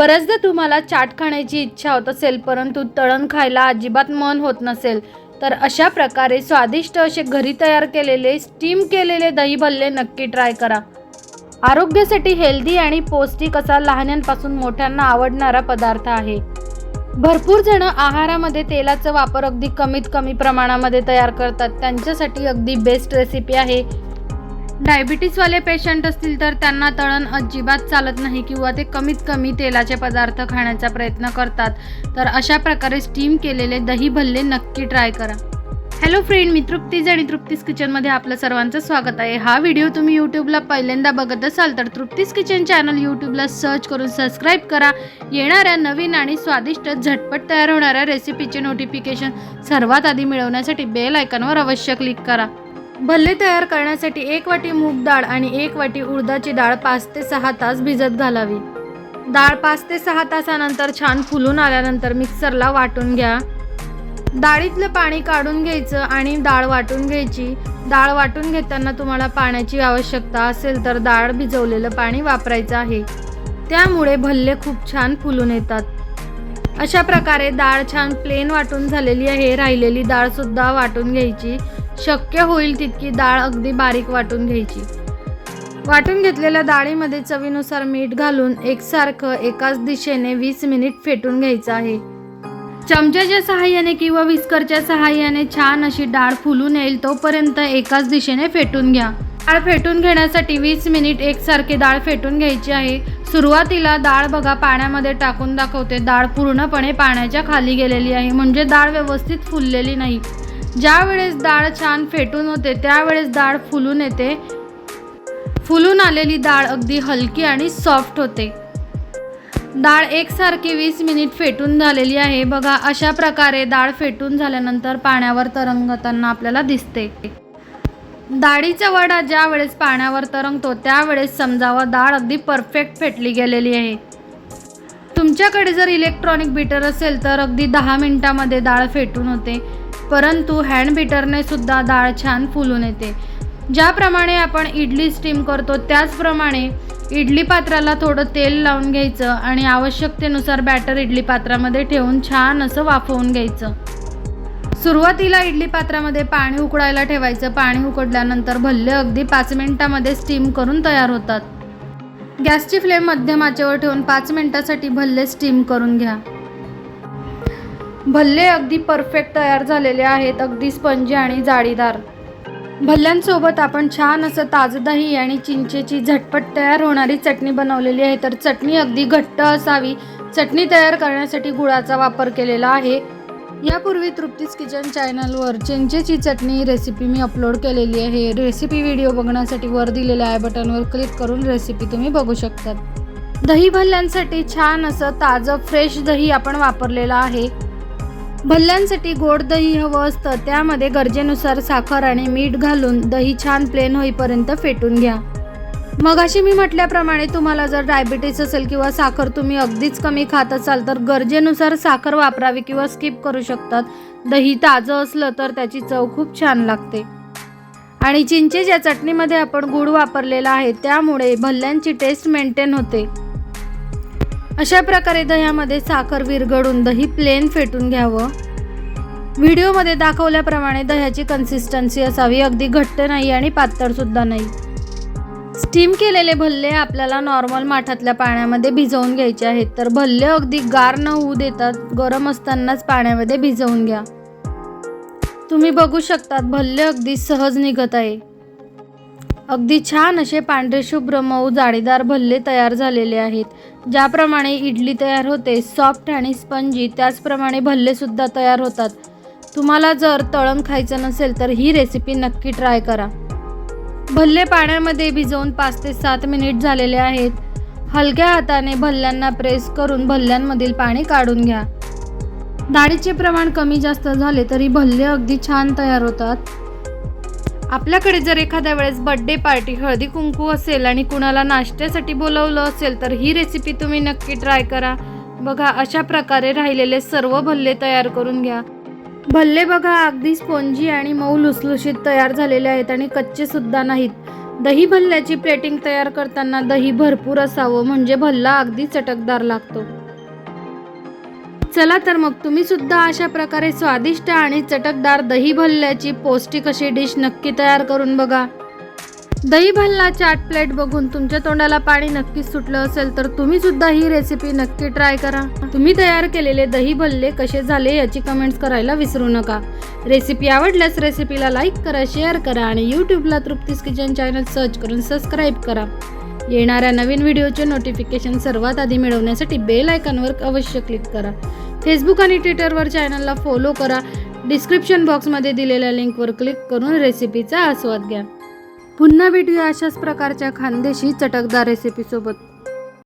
बऱ्याचदा तुम्हाला चाट खाण्याची इच्छा होत असेल परंतु तळण खायला अजिबात मन होत नसेल. तर अशा प्रकारे स्वादिष्ट असे घरी तयार केलेले स्टीम केलेले दही भल्ले नक्की ट्राय करा. आरोग्यासाठी हेल्दी आणि पौष्टिक असा लहानांपासून मोठ्यांना आवडणारा पदार्थ आहे. भरपूर जण आहारामध्ये तेलाचा वापर अगदी कमीत कमी प्रमाणामध्ये तयार करतात. त्यांच्यासाठी अगदी बेस्ट रेसिपी आहे. डायबिटीसवाले पेशंट असतील तर त्यांना तळण अजिबात चालत नाही किंवा ते कमीत कमी तेलाचे पदार्थ खाण्याचा प्रयत्न करतात. तर अशा प्रकारे स्टीम केलेले दही भल्ले नक्की ट्राय करा. हॅलो फ्रेंड मी तृप्तीज आणि तृप्तीज किचनमध्ये आपलं सर्वांचं स्वागत आहे. हा व्हिडिओ तुम्ही यूट्यूबला पहिल्यांदा बघत असाल तर तृप्तीज किचन चॅनल यूट्यूबला सर्च करून सबस्क्राईब करा. येणाऱ्या नवीन आणि स्वादिष्ट झटपट तयार होणाऱ्या रेसिपीचे नोटिफिकेशन सर्वात आधी मिळवण्यासाठी बेल आयकॉनवर अवश्य क्लिक करा. भल्ले तयार करण्यासाठी एक वाटी मूग डाळ आणि एक वाटी उडदाची डाळ पाच ते सहा तास भिजत घालावी. डाळ पाच ते सहा तासानंतर छान फुलून आल्यानंतर मिक्सरला वाटून घ्या. डाळीतलं पाणी काढून घ्यायचं आणि डाळ वाटून घ्यायची. डाळ वाटून घेताना तुम्हाला पाण्याची आवश्यकता असेल तर डाळ भिजवलेलं पाणी वापरायचं आहे. त्यामुळे भल्ले खूप छान फुलून येतात. अशा प्रकारे डाळ छान प्लेन वाटून झालेली आहे. राहिलेली डाळसुद्धा वाटून घ्यायची. शक्य होईल तितकी डाळ अगदी बारीक वाटून घ्यायची. वाटून घेतलेल्या डाळीमध्ये चवीनुसार मीठ घालून एकसारखं एकाच दिशेने वीस मिनिट फेटून घ्यायचं आहे. चमच्याच्या सहाय्याने किंवा विस्करच्या सहाय्याने छान अशी डाळ फुलून येईल तोपर्यंत एकाच दिशेने फेटून घ्या. डाळ फेटून घेण्यासाठी वीस मिनिट एकसारखी डाळ फेटून घ्यायची आहे. सुरुवातीला डाळ बघा पाण्यामध्ये टाकून दाखवते. डाळ पूर्णपणे पाण्याच्या खाली गेलेली आहे. म्हणजे डाळ व्यवस्थित फुललेली नाही. ज्या वेळेस डाळ छान फेटून होते त्यावेळेस डाळ फुलून येते. फुलून आलेली डाळ अगदी हलकी आणि सॉफ्ट होते. डाळ एकसारखी वीस मिनिट फेटून झालेली आहे. बघा अशा प्रकारे डाळ फेटून झाल्यानंतर पाण्यावर तरंगताना आपल्याला दिसते. डाळीचा वडा ज्या वेळेस पाण्यावर तरंगतो त्यावेळेस समजावं डाळ अगदी परफेक्ट फेटली गेलेली आहे. तुमच्याकडे जर इलेक्ट्रॉनिक बीटर असेल तर अगदी दहा मिनिटामध्ये डाळ फेटून होते. परंतु हँड बीटरने सुद्धा डाळ छान फुलून येते. ज्याप्रमाणे आपण इडली स्टीम करतो त्याचप्रमाणे इडली पात्राला थोडं तेल लावून घ्यायचं आणि आवश्यकतेनुसार बॅटर इडली पात्रामध्ये ठेवून छान असं वाफवून घ्यायचं. सुरुवातीला इडली पात्रामध्ये पाणी उकळायला ठेवायचं. पाणी उकडल्यानंतर भल्ले अगदी पाच मिनिटामध्ये स्टीम करून तयार होतात. गॅसची फ्लेम मध्यमाचेवर ठेवून पाच मिनिटासाठी भल्ले स्टीम करून घ्या. भल्ले अगदी परफेक्ट तयार झालेले आहेत अगदी स्पंजी आणि जाळीदार भल्ल्यांसोबत आपण छान असं ताजं दही आणि चिंचेची झटपट तयार होणारी चटणी बनवलेली आहे. तर चटणी अगदी घट्ट असावी. चटणी तयार करण्यासाठी गुळाचा वापर केलेला आहे. यापूर्वी तृप्तीस किचन चॅनलवर चिंचेची चटणी रेसिपी मी अपलोड केलेली आहे. रेसिपी व्हिडिओ बघण्यासाठी वर दिलेल्या आय बटनवर क्लिक करून रेसिपी तुम्ही बघू शकतात. दही भल्ल्यांसाठी छान असं ताजं फ्रेश दही आपण वापरलेलं आहे. भल्ल्यांसाठी गोड दही हवं असतं त्यामध्ये गरजेनुसार साखर आणि मीठ घालून दही छान प्लेन होईपर्यंत फेटून घ्या. मग अशी मी म्हटल्याप्रमाणे तुम्हाला जर डायबिटीस असेल किंवा साखर तुम्ही अगदीच कमी खात असाल तर गरजेनुसार साखर वापरावी किंवा स्किप करू शकतात. दही ताजं असलं तर त्याची चव खूप छान लागते. आणि चिंचेच्या चटणीमध्ये आपण गूळ वापरलेला आहे त्यामुळे भल्ल्यांची टेस्ट मेंटेन होते. अशा प्रकारे दह्यामध्ये साखर विरघळून दही प्लेन फेटून घ्यावं. व्हिडिओमध्ये दाखवल्याप्रमाणे दह्याची कन्सिस्टन्सी असावी. अगदी घट्ट नाही आणि पातळसुद्धा नाही. स्टीम केलेले भल्ले आपल्याला नॉर्मल माठातल्या पाण्यामध्ये भिजवून घ्यायचे आहेत. तर भल्ले अगदी गार न होऊ देतात गरम असतानाच पाण्यामध्ये भिजवून घ्या. तुम्ही बघू शकतात भल्ले अगदी सहज निघत आहे. अगदी छान असे पांढरे शुभ्र मऊ जाळीदार भल्ले तयार झालेले आहेत. ज्याप्रमाणे इडली तयार होते सॉफ्ट आणि स्पंजी त्याचप्रमाणे भल्लेसुद्धा तयार होतात. तुम्हाला जर तळण खायचं नसेल तर ही रेसिपी नक्की ट्राय करा. भल्ले पाण्यामध्ये भिजवून पाच ते सात मिनिट झालेले आहेत. हलक्या हाताने भल्ल्यांना प्रेस करून भल्ल्यांमधील पाणी काढून घ्या. डाळीचे प्रमाण कमी जास्त झाले तरी भल्ले अगदी छान तयार होतात. आपल्याकडे जर एखाद्या वेळेस बड्डे पार्टी हळदी कुंकू असेल आणि कुणाला नाश्त्यासाठी बोलवलं असेल तर ही रेसिपी तुम्ही नक्की ट्राय करा. बघा अशा प्रकारे राहिलेले सर्व भल्ले तयार करून घ्या. भल्ले बघा अगदी स्पोंजी आणि मऊ लुसलुशीत तयार झालेले आहेत आणि कच्चे सुद्धा नाहीत. दही भल्ल्याची प्लेटिंग तयार करताना दही भरपूर असावं म्हणजे भल्ला अगदी चटकदार लागतो. चला तर मग तुम्ही सुद्धा अशा प्रकारे स्वादिष्ट आणि चटकदार दही भल्ल्याची पौष्टिक अशी डिश नक्की तयार करून बघा. दही भल्ला चाट प्लेट बघून तुमच्या तोंडाला पाणी नक्कीच सुटलं असेल तर तुम्ही सुद्धा ही रेसिपी नक्की ट्राय करा. तुम्ही तयार केलेले दही भल्ले कसे झाले याची कमेंट्स करायला विसरू नका. रेसिपी आवडल्यास रेसिपीला लाईक करा शेअर करा आणि यूट्यूबला तृप्तीस किचन चॅनल सर्च करून सबस्क्राईब करा. येणाऱ्या नवीन व्हिडिओचे नोटिफिकेशन सर्वात आधी मिळवण्यासाठी बेल आयकॉनवर अवश्य क्लिक करा. फेसबुक आणि ट्विटरवर चॅनलला फॉलो करा. डिस्क्रिप्शन बॉक्समध्ये दिलेल्या लिंकवर क्लिक करून रेसिपीचा आस्वाद घ्या. पुन्हा भेटूया अशाच प्रकारच्या खानदेशी चटकदार रेसिपीसोबत